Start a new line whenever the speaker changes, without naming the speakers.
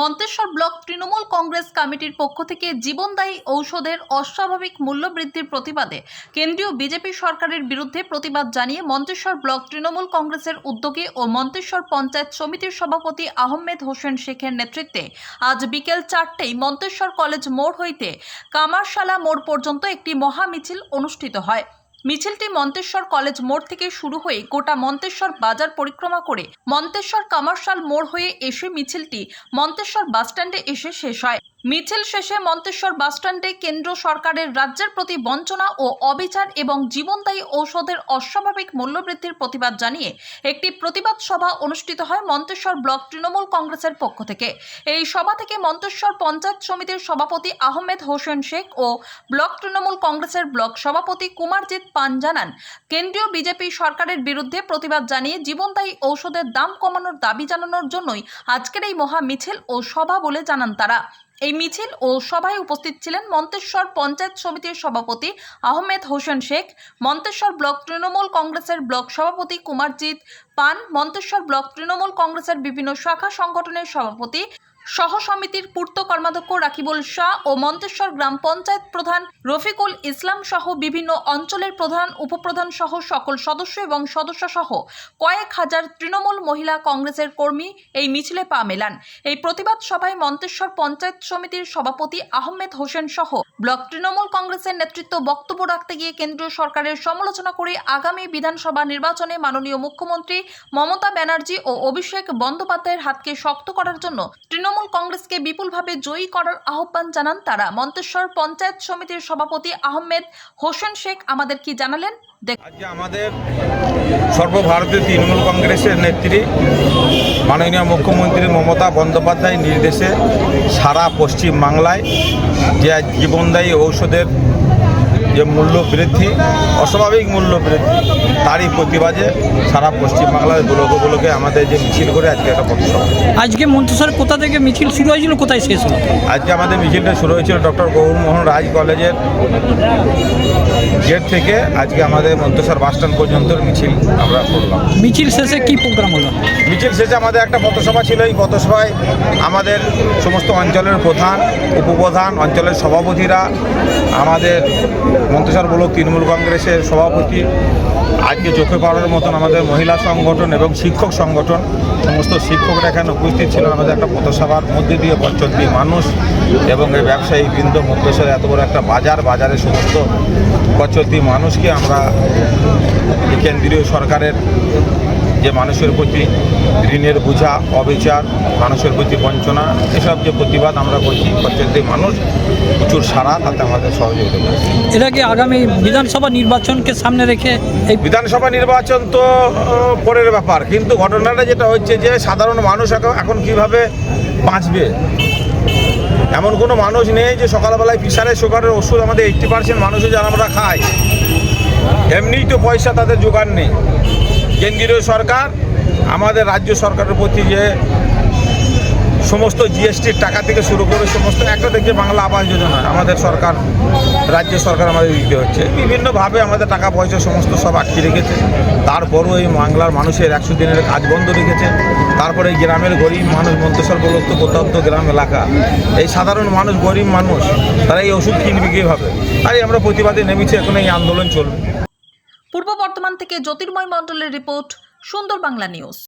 Manteswar block Trinamool Congress কমিটির পক্ষ থেকে জীবনদায়ী ঔষধের অস্বাভাবিক মূল্য বৃদ্ধির প্রতিবাদে কেন্দ্রীয় বিজেপি সরকারের বিরুদ্ধে প্রতিবাদ জানিয়ে মন্তেশ্বর ব্লক তৃণমূল কংগ্রেসের উদ্যোগে ও মন্তেশ্বর পঞ্চায়েত সমিতির সভাপতি আহমেদ হোসেন শেখের নেতৃত্বে আজ বিকেল চারটেই মন্তেশ্বর কলেজ মোড় হইতে কামারশালা মোড় পর্যন্ত একটি মহা মিছিল অনুষ্ঠিত হয়। মিছিলটি মন্তেশ্বর কলেজ মোড় থেকে শুরু হয়ে গোটা মন্তেশ্বর বাজার পরিক্রমা করে মন্তেশ্বর কামার্শাল মোড় হয়ে এসে মিছিলটি মন্তেশ্বর বাসস্ট্যান্ডে এসে শেষ হয়। মিছিল শেষে মন্তেশ্বর বাসস্ট্যান্ডে কেন্দ্র সরকারের রাজ্যের প্রতি বঞ্চনা ও অবিচার এবং জীবনদায়ী ঔষধের অস্বাভাবিক মূল্যবৃদ্ধির প্রতিবাদ জানিয়ে একটি প্রতিবাদ সভা অনুষ্ঠিত হয় মন্তেশ্বর ব্লক তৃণমূল কংগ্রেসের পক্ষ থেকে। এই সভা থেকে মন্তেশ্বর পঞ্চায়েত সমিতির সভাপতি আহমেদ হোসেন শেখ ও ব্লক তৃণমূল কংগ্রেসের ব্লক সভাপতি কুমারজিৎ পান জানান, কেন্দ্রীয় বিজেপি সরকারের বিরুদ্ধে প্রতিবাদ জানিয়ে জীবনদায়ী ঔষধের দাম কমানোর দাবি জানানোর জন্যই আজকের এই মহা মিছিল ও সভা বলে জানান তারা। এই মিছিল ও সভায় উপস্থিত ছিলেন মন্তেশ্বর পঞ্চায়েত সমিতির সভাপতি আহমেদ হোসেন শেখ, মন্তেশ্বর ব্লক তৃণমূল কংগ্রেসের ব্লক সভাপতি কুমারজিৎ পান, মন্তেশ্বর ব্লক তৃণমূল কংগ্রেসের বিভিন্ন শাখা সংগঠনের সভাপতি সহ সমিতির পূর্ত কর্মাধ্যক্ষ রাকিবুল শাহ ও মন্তেশ্বর গ্রাম পঞ্চায়েত প্রধান রফিকুল ইসলাম সহ বিভিন্ন অঞ্চলের প্রধান, উপপ্রধান সহ সকল সদস্য এবং সদস্য সহ কয়েক হাজার তৃণমূল মহিলা কংগ্রেসের কর্মী এই মিছিলে পা মেলান। এই প্রতিবাদ সভায় মন্তেশ্বর পঞ্চায়েত সমিতির সভাপতি আহমেদ হোসেন সহ ব্লক তৃণমূল কংগ্রেসের নেতৃত্ব বক্তব্য রাখতে গিয়ে কেন্দ্রীয় সরকারের সমালোচনা করে আগামী বিধানসভা নির্বাচনে মাননীয় মুখ্যমন্ত্রী মমতা ব্যানার্জি ও অভিষেক বন্দ্যোপাধ্যায়ের হাতকে শক্ত করার জন্য তৃণমূল কংগ্রেসকে বিপুলভাবে জয়ী করার আহ্বান জানান তারা। মন্তেশ্বর পঞ্চায়েত সমিতির সভাপতি আহমেদ হোসেন শেখ আমাদের কি জানালেন?
আজকে আমাদের সর্বভারতীয় তৃণমূল কংগ্রেসের নেত্রী মাননীয় মুখ্যমন্ত্রী মমতা বন্দ্যোপাধ্যায় নির্দেশে সারা পশ্চিম বাংলায় যে জীবনদায়ী ঔষধের যে মূল্য বৃদ্ধি অস্বাভাবিক মূল্য বৃদ্ধি তারই প্রতিবাদে সারা পশ্চিমবাংলার ব্লকে ব্লকে আমাদের যে মিছিল করে আজকে একটা পথসভা
আজকে মন্ত্রিসভার কোথা থেকে মিছিল শুরু হয়েছিল কোথায় শেষ হলো?
আজকে আমাদের মিছিলটা শুরু হয়েছিল ডক্টর গৌরমোহন রাজ কলেজের গেট থেকে আজকে আমাদের মন্তেশ্বর বাসস্ট্যান্ড পর্যন্ত মিছিল আমরা করলাম।
মিছিল শেষে কি প্রোগ্রাম হলো?
মিছিল শেষে আমাদের একটা পথসভা ছিল। এই পথসভায় আমাদের সমস্ত অঞ্চলের প্রধান উপপ্রধান অঞ্চলের সভাপতিরা আমাদের মন্তেশ্বর ব্লক তৃণমূল কংগ্রেসের সভাপতি আজকে চোখে পড়ার মতন আমাদের মহিলা সংগঠন এবং শিক্ষক সংগঠন সমস্ত শিক্ষকরা এখানে উপস্থিত ছিলেন আমাদের একটা পথসভার মধ্যে দিয়ে পঞ্চল্লিশ মানুষ এবং এই ব্যবসায়ী বৃন্দ মন্তেশ্বরে এত বড় একটা বাজার বাজারে সমস্ত পঞ্চল্লিশ মানুষকে আমরা কেন্দ্রীয় সরকারের যে মানুষের প্রতি ঋণের বোঝা অবিচার মানুষের প্রতি বঞ্চনা এসব যে প্রতিবাদ আমরা করছি প্রত্যেকটি মানুষ প্রচুর সারা তাতে আমাদের সহযোগিতা করছে।
এটা কি আগামী বিধানসভা নির্বাচনকে সামনে রেখে এই
বিধানসভা নির্বাচন তো পরের ব্যাপার কিন্তু ঘটনাটা যেটা হচ্ছে যে সাধারণ মানুষ এখন কীভাবে বাঁচবে? এমন কোনো মানুষ নেই যে সকালবেলায় প্রেশারের সুগারের ওষুধ আমাদের এইট্টি পার্সেন্ট মানুষও যারা আমরা খাই। এমনিই তো পয়সা তাদের জোগাড় নেই। কেন্দ্রীয় সরকার, আমাদের রাজ্য সরকারের প্রতি যে সমস্ত জিএসটির টাকা থেকে শুরু করে সমস্ত একটা দেখছে বাংলা আবাস যোজনা আমাদের সরকার, রাজ্য সরকার আমাদের দিতে হচ্ছে। বিভিন্নভাবে আমাদের টাকা পয়সা সমস্ত সব আটকে রেখেছে। তারপরও এই বাংলার মানুষের একশো দিনের কাজ বন্ধ রেখেছে। তারপরে এই গ্রামের গরিব মানুষ, মন্তেশ্বর বলক তো প্রত্যন্ত গ্রাম এলাকা। এই সাধারণ মানুষ, গরিব মানুষ, তারা এই ওষুধ কিনবে কীভাবে? তাই আমরা প্রতিবাদে নেমেছি, এখন এই আন্দোলন চলবে।
পূর্ব বর্ধমান থেকে জ্যোতির্ময় মণ্ডলের রিপোর্ট, সুন্দর বাংলা নিউজ।